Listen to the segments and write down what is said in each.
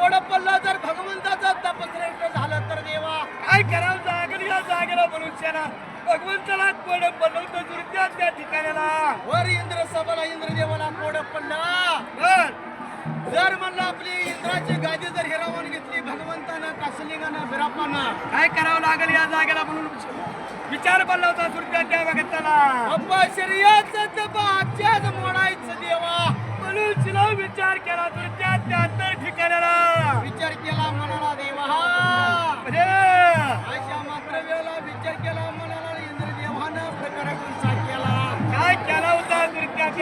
मोड पडलं जर भगवंताचा तपश्रेष्ठ झालं तर देवा. काय करावं? जागल या जागेला मनुष्याला भगवंताला कोड पडलं तर दुर्त्या त्या ठिकाणाला. वर इंद्र सबला इंद्रदेवाला कोड पडला. जर म्हणलं आपली इंद्राची गादी जर हिरावून घेतली भगवंतानं कासलिंगानं बिरापाना? काय करावं लागेल या जागेला म्हणून विचार पडला होता सुरत्या त्या भगताला अप्पा शरीराचं तपा मोडायचं देवा. म्हणून विचार केला सुरत्या त्या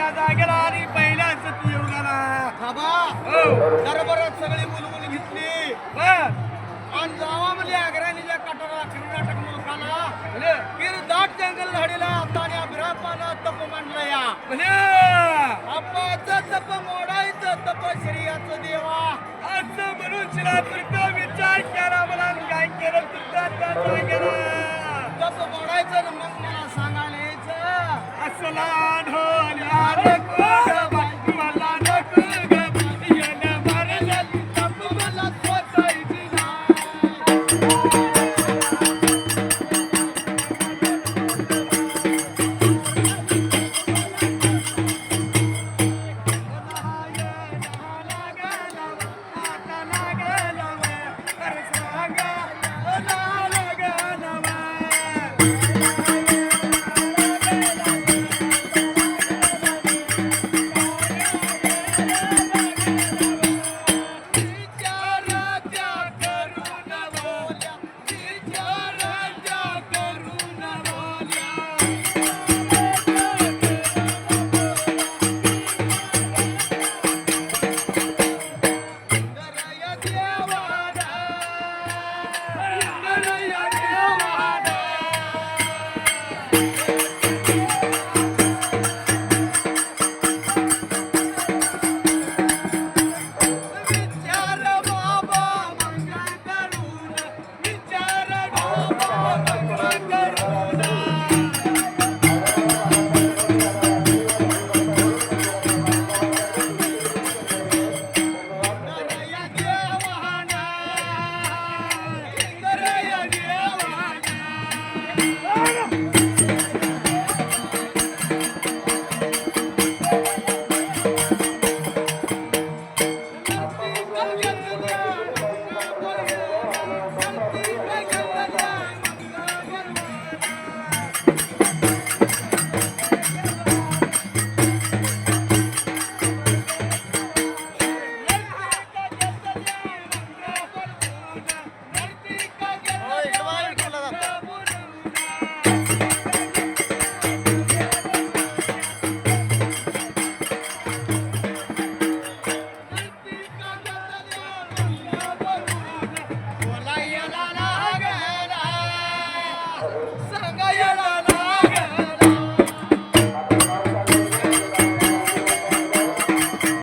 त्या जागेला आणि पहिल्या सतयुगाला बाबा हो. दरबारात सगळी मुलमुल घेतली. आणि जावा म्हणजे अग्रणीच्या कटाला कर्नाटक मुलकाला किर दाट जंगल झाडीला आता आणि अभिरापानं तप मांडलं या. अप्पाचं तप मोडायचं तप श्रीयाचं देवा. असं म्हणून तिला सुरत्या विचार केला मला काय केलं त्या जागेला. तप मोडायचं मग मला सांगायला यायचं. असला.